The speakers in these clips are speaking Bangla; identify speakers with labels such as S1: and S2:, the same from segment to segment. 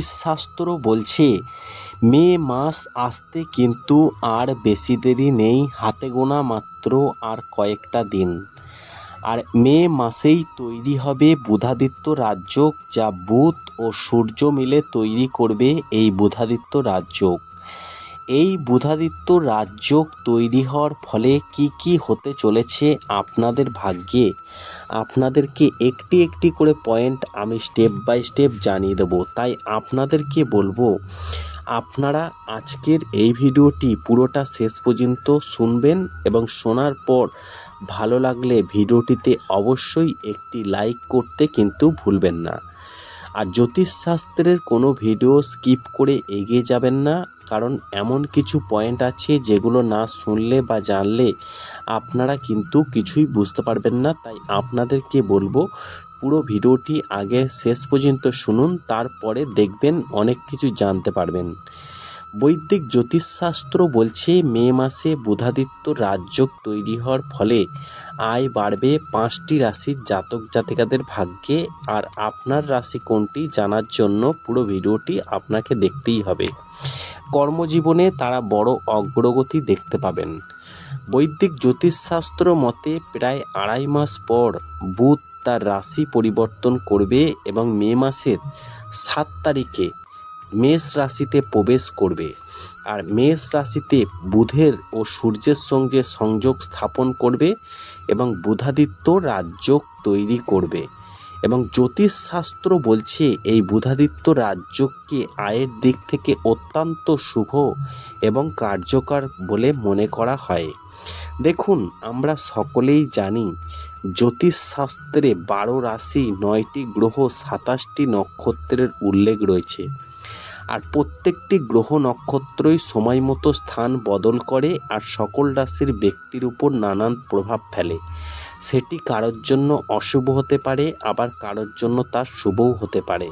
S1: শাস্ত্র বলছে, মে মাস আসতে কিন্তু আর বেশি দেরি নেই, হাতে গোনা মাত্র আর কয়েকটা দিন। আর মে মাসেই তৈরি হবে বুধাদিত্য রাজযোগ, যা বুধ ও সূর্য মিলে তৈরি করবে এই বুধাদিত্য রাজযোগ। এই বুধাদিত্য রাজযোগ তৈরি হওয়ার ফলে কি কি হতে চলেছে আপনাদের ভাগ্যে? আপনাদেরকে একটি একটি করে পয়েন্ট আমি স্টেপ বাই স্টেপ জানিয়ে দেবো। তাই আপনাদেরকে বলব, আপনারা আজকের এই ভিডিওটি পুরোটা শেষ পর্যন্ত শুনবেন এবং শোনার পর ভালো লাগলে ভিডিওটিতে অবশ্যই একটি লাইক করতে কিন্তু ভুলবেন না। আর জ্যোতিষশাস্ত্রের কোনো ভিডিও স্কিপ করে এগিয়ে যাবেন না। কারণ এমন কিছু পয়েন্ট আছে যেগুলো না শুনলে বা জানলে আপনারা কিন্তু কিছুই বুঝতে পারবেন না। তাই আপনাদেরকে বলব, পুরো ভিডিওটি আগে শেষ পর্যন্ত শুনুন, তারপরে দেখবেন অনেক কিছু জানতে পারবেন। বৈদিক জ্যোতিষশাস্ত্র বলছে, মে মাসে বুধাদিত্য রাজযোগ তৈরি হওয়ার ফলে আয় বাড়বে পাঁচটি রাশির জাতক জাতিকাদের ভাগ্যে। আর আপনার রাশি কোনটি জানার জন্য পুরো ভিডিওটি আপনাকে দেখতেই হবে। কর্মজীবনে তারা বড় অগ্রগতি দেখতে পাবেন। বৈদিক জ্যোতিষশাস্ত্র মতে, প্রায় আড়াই মাস পর বুধ তার রাশি পরিবর্তন করবে এবং মে মাসের সাত তারিখে মেষ রাশিতে প্রবেশ করবে। আর মেষ রাশিতে বুধের ও সূর্যের সঙ্গে সংযোগ স্থাপন করবে এবং বুধাদিত্য রাজযোগ তৈরি করবে। এবং জ্যোতিষশাস্ত্র বলছে, এই বুধাদিত্য রাজযোগকে আয়ের দিক থেকে অত্যন্ত শুভ এবং কার্যকর বলে মনে করা হয়। দেখুন, আমরা সকলেই জানি, জ্যোতিষশাস্ত্রে বারো রাশি, নয়টি গ্রহ, সাতাশটি নক্ষত্রের উল্লেখ রয়েছে। আর প্রত্যেকটি গ্রহ নক্ষত্রই সময় মতো স্থান বদল করে আর সকল রাশির ব্যক্তির উপর নানান প্রভাব ফেলে। সেটি কারোর জন্য অশুভ হতে পারে, আবার কারোর জন্য তা শুভও হতে পারে।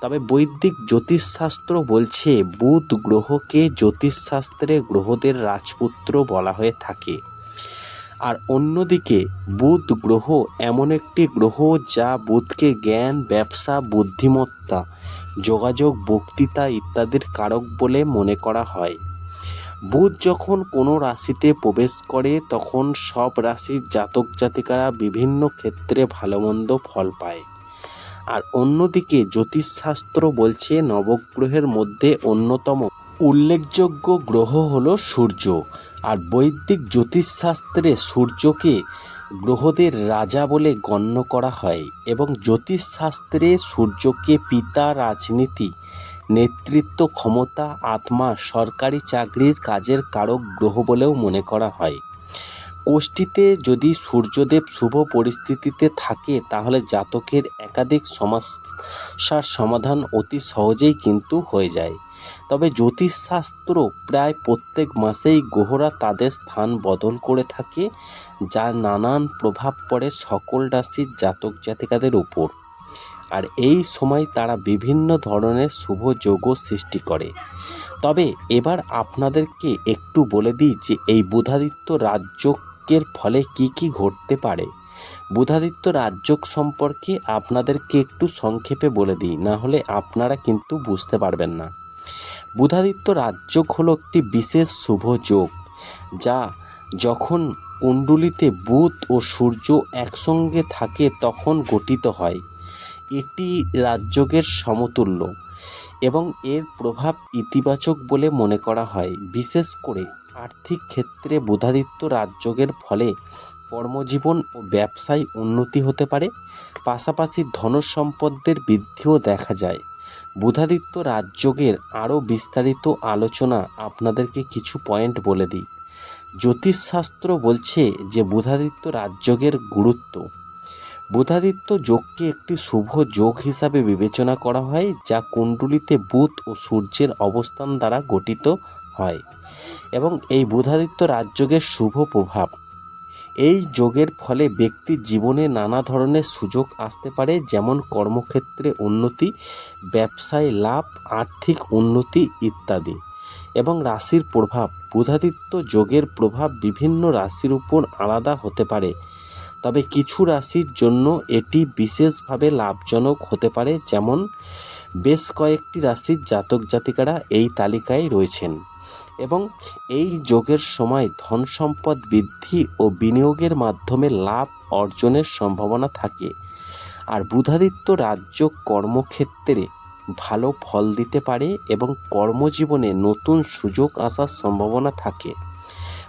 S1: তবে বৈদিক জ্যোতিষশাস্ত্র বলছে, বুধ গ্রহকে জ্যোতিষশাস্ত্রে গ্রহদের রাজপুত্র বলা হয়ে থাকে। আর অন্যদিকে বুধ গ্রহ এমন একটি গ্রহ যা বুধকে জ্ঞান, ব্যবসা, বুদ্ধিমত্তা, যোগাযোগ, বক্তৃতা ইত্যাদির কারক বলে মনে করা হয়। বুধ যখন কোনো রাশিতে প্রবেশ করে, তখন সব রাশির জাতক জাতিকারা বিভিন্ন ক্ষেত্রে ভালো মন্দ ফল পায়। আর অন্যদিকে জ্যোতিষশাস্ত্র বলছে, নবগ্রহের মধ্যে অন্যতম উল্লেখযোগ্য গ্রহ হল সূর্য, আর বৈদিক জ্যোতিষশাস্ত্রে সূর্যকে গ্রহদের রাজা বলে গণ্য করা হয় এবং জ্যোতিষশাস্ত্রে সূর্যকে পিতা, রাজনীতি, নেতৃত্ব, ক্ষমতা, আত্মা, সরকারি চাকরির কাজের কারক গ্রহ বলেও মনে করা হয়। কোষ্ঠীতে যদি সূর্যদেব শুভ পরিস্থিতিতে থাকে, তাহলে জাতকের একাধিক সমস্যার সমাধান অতি সহজেই কিন্তু হয়ে যায়। তবে জ্যোতিষশাস্ত্র প্রায় প্রত্যেক মাসেই গ্রহরা তাদের স্থান বদল করে থাকে যার নানান প্রভাব পড়ে সকল রাশির জাতক জাতিকাদের উপর। আর এই সময় তারা বিভিন্ন ধরনের শুভ যোগও সৃষ্টি করে। তবে এবার আপনাদেরকে একটু বলে দিই যে এই বুধাদিত্য রাজযোগের ফলে কি কি ঘটতে পারে? বুধাদিত্য রাজযোগ সম্পর্কে আপনাদেরকে একটু সংক্ষেপে বলে দিই, না হলে আপনারা কিন্তু বুঝতে পারবেন না। বুধাদিত্য রাজযোগ হলো একটি বিশেষ শুভ যোগ, যা যখন কুণ্ডলিতে বুধ ও সূর্য একসঙ্গে থাকে তখন গঠিত হয়। এটি রাজযোগের সমতুল্য এবং এর প্রভাব ইতিবাচক বলে মনে করা হয়, বিশেষ করে আর্থিক ক্ষেত্রে বুধাদিত্য রাজযোগের ফলে কর্মজীবন ও ব্যবসায় উন্নতি হতে পারে। পাশাপাশি ধনসম্পদের বৃদ্ধিও দেখা যায়। বুধাদিত্য রাজযোগের আরও বিস্তারিত আলোচনা আপনাদেরকে কিছু পয়েন্ট বলে দিই। জ্যোতিষশাস্ত্র বলছে যে বুধাদিত্য রাজযোগের গুরুত্ব। বুধাদিত্য যোগকে একটি শুভ যোগ হিসাবে বিবেচনা করা হয়, যা কুণ্ডলিতে বুধ ও সূর্যের অবস্থান দ্বারা গঠিত হয় এবং এই বুধাদিত্য রাজযোগের শুভ প্রভাব। এই যোগের ফলে ব্যক্তির জীবনে নানা ধরনের সুযোগ আসতে পারে, যেমন কর্মক্ষেত্রে উন্নতি, ব্যবসায় লাভ, আর্থিক উন্নতি ইত্যাদি। এবং রাশির প্রভাব, বুধাদিত্য যোগের প্রভাব বিভিন্ন রাশির উপর আলাদা হতে পারে। তবে কিছু রাশির জন্য এটি বিশেষভাবে লাভজনক হতে পারে, যেমন বেশ কয়েকটি রাশির জাতক জাতিকারা এই তালিকায় রয়েছেন এবং এই যোগের সময় ধন সম্পদ বৃদ্ধি ও বিনিয়োগের মাধ্যমে লাভ অর্জনের সম্ভাবনা থাকে। আর বুধাদিত্য রাজ্য কর্মক্ষেত্রে ভালো ফল দিতে পারে এবং কর্মজীবনে নতুন সুযোগ আসার সম্ভাবনা থাকে।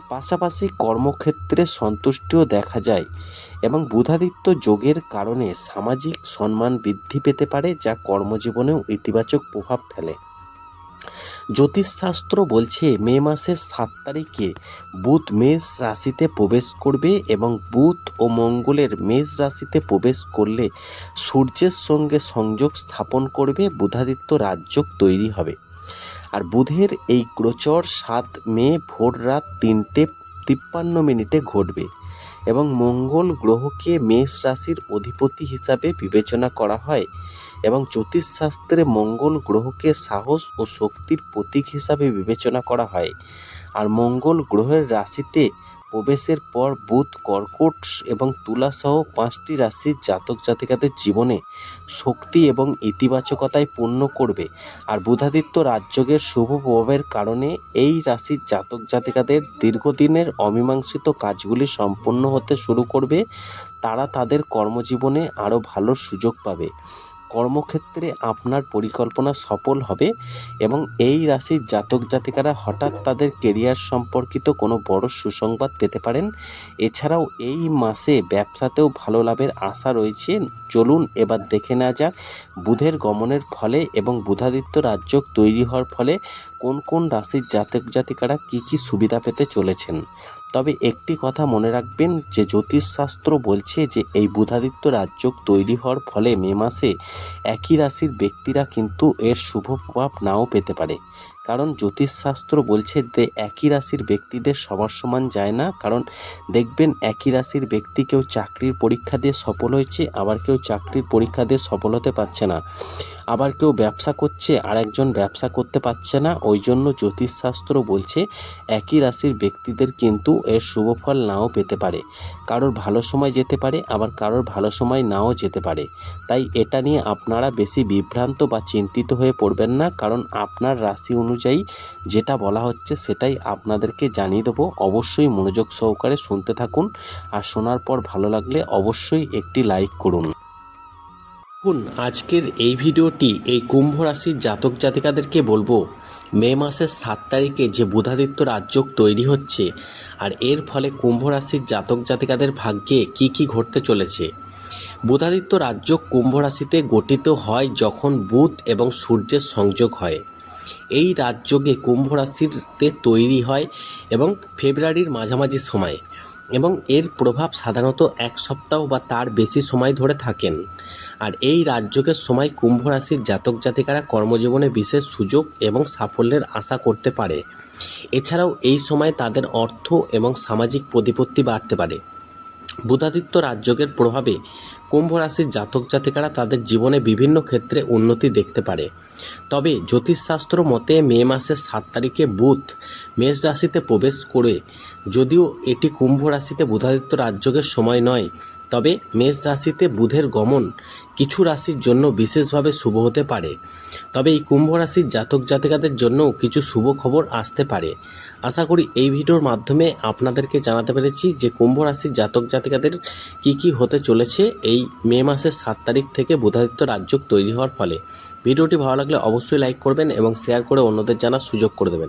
S1: পাশাপাশি কর্মক্ষেত্রে সন্তুষ্টিও দেখা যায় এবং বুধাদিত্য যোগের কারণে সামাজিক সম্মান বৃদ্ধি পেতে পারে, যা কর্মজীবনেও ইতিবাচক প্রভাব ফেলে। জ্যোতিষশাস্ত্র বলছে, মে মাসের সাত তারিখে বুধ মেষ রাশিতে প্রবেশ করবে এবং বুধ ও মঙ্গলের মেষ রাশিতে প্রবেশ করলে সূর্যের সঙ্গে সংযোগ স্থাপন করবে, বুধাদিত্য রাজযোগ তৈরি হবে। আর বুধের এই গোচর সাত মে ভোর রাত তিনটে তিপ্পান্ন মিনিটে ঘটবে এবং মঙ্গল গ্রহকে মেষ রাশির অধিপতি হিসাবে বিবেচনা করা হয় এবং জ্যোতিষশাস্ত্রে মঙ্গল গ্রহকে সাহস ও শক্তির প্রতীক হিসাবে বিবেচনা করা হয়। আর মঙ্গল গ্রহের রাশিতে প্রবেশের পর বুধ, কর্কট এবং তুলাসহ পাঁচটি রাশির জাতক জাতিকাদের জীবনে শক্তি এবং ইতিবাচকতায় পূর্ণ করবে। আর বুধাদিত্য রাজযোগের শুভ প্রভাবের কারণে এই রাশির জাতক জাতিকাদের দীর্ঘদিনের অমীমাংসিত কাজগুলি সম্পন্ন হতে শুরু করবে। তারা তাদের কর্মজীবনে আরও ভালো সুযোগ পাবে। কর্মক্ষেত্রে আপনার পরিকল্পনা সফল হবে এবং এই রাশির জাতক জাতিকারা হঠাৎ তাদের কেরিয়ার সম্পর্কিত কোনো বড় সুসংবাদ পেতে পারেন। এছাড়াও এই মাসে ব্যবসাতেও ভালো লাভের আশা রয়েছে। চলুন এবার দেখে নেওয়া যাক বুধের গমনের ফলে এবং বুধাদিত্য রাজ্য তৈরি হওয়ার ফলে কোন কোন রাশির জাতক জাতিকারা কী কী সুবিধা পেতে চলেছেন। তবে একটি কথা মনে রাখবেন যে জ্যোতিষশাস্ত্র বলছে যে এই বুধাদিত্য রাজ্য তৈরি হওয়ার ফলে মে মাসে একই রাশির ব্যক্তিরা কিন্তু এর শুভ প্রভাব নাও পেতে পারে। কারণ জ্যোতিষশাস্ত্র বলছে যে একই রাশির ব্যক্তিদের সবার সমান যায় না। কারণ দেখবেন একই রাশির ব্যক্তি কেউ চাকরির পরীক্ষা দিয়ে সফল হয়েছে, আবার কেউ চাকরির পরীক্ষা দিয়ে সফল হতে পারছে না। আবার কেউ ব্যবসা করছে আর একজন ব্যবসা করতে পারছে না ওই জন্য জ্যোতিষশাস্ত্র বলছে একই রাশির ব্যক্তিদের কিন্তু এর শুভ ফল নাও পেতে পারে। কারোর ভালো সময় যেতে পারে, আবার কারোর ভালো সময় নাও যেতে পারে। তাই এটা নিয়ে আপনারা বেশি বিভ্রান্ত বা চিন্তিত হয়ে পড়বেন না, কারণ আপনার রাশি অনুযায়ী যেটা বলা হচ্ছে সেটাই আপনাদেরকে জানিয়ে দেবো। অবশ্যই মনোযোগ সহকারে শুনতে থাকুন, আর শোনার পর ভালো লাগলে অবশ্যই একটি লাইক করুন। দেখুন, আজকের এই ভিডিওটি এই কুম্ভ রাশির জাতক জাতিকাদেরকে বলব, মে মাসের সাত তারিখে যে বুধাদিত্য রাজযোগ তৈরি হচ্ছে, আর এর ফলে কুম্ভ রাশির জাতক জাতিকাদের ভাগ্যে কি কি ঘটতে চলেছে। বুধাদিত্য রাজযোগ কুম্ভ রাশিতে গঠিত হয় যখন বুধ এবং সূর্যের সংযোগ হয়। এই রাজযোগে কুম্ভ রাশিতে তৈরি হয় এবং ফেব্রুয়ারির মাঝামাঝি সময়। এবং এর প্রভাব সাধারণত এক সপ্তাহ বা তার বেশি সময় ধরে থাকেন। আর এই রাজযোগের সময় কুম্ভ রাশির জাতক জাতিকারা কর্মজীবনে বিশেষ সুযোগ এবং সাফল্যের আশা করতে পারে। এছাড়াও এই সময় তাদের অর্থ এবং সামাজিক প্রতিপত্তি বাড়তে পারে। বুধাদিত্য রাজযোগের প্রভাবে কুম্ভ রাশির জাতক জাতিকারা তাদের জীবনে বিভিন্ন ক্ষেত্রে উন্নতি দেখতে পারে। তবে জ্যোতিষশাস্ত্র মতে মে মাসের সাত তারিখে বুধ মেষ রাশিতে প্রবেশ করে, যদিও এটি কুম্ভ রাশিতে বুধাদিত্য রাজযোগের সময় নয়। তবে মেষ রাশিতে বুধের গমন কিছু রাশির জন্য বিশেষভাবে শুভ হতে পারে। তবে এই কুম্ভ রাশির জাতক জাতিকাদের জন্যও কিছু শুভ খবর আসতে পারে। আশা করি এই ভিডিওর মাধ্যমে আপনাদেরকে জানাতে পেরেছি যে কুম্ভ রাশির জাতক জাতিকাদের কি কি হতে চলেছে এই মে মাসের সাত তারিখ থেকে বুধাদিত্য রাজযোগ তৈরি হওয়ার ফলে। ভিডিওটি ভালো লাগলে অবশ্যই লাইক করবেন এবং শেয়ার করে অন্যদের জানার সুযোগ করে দেবেন।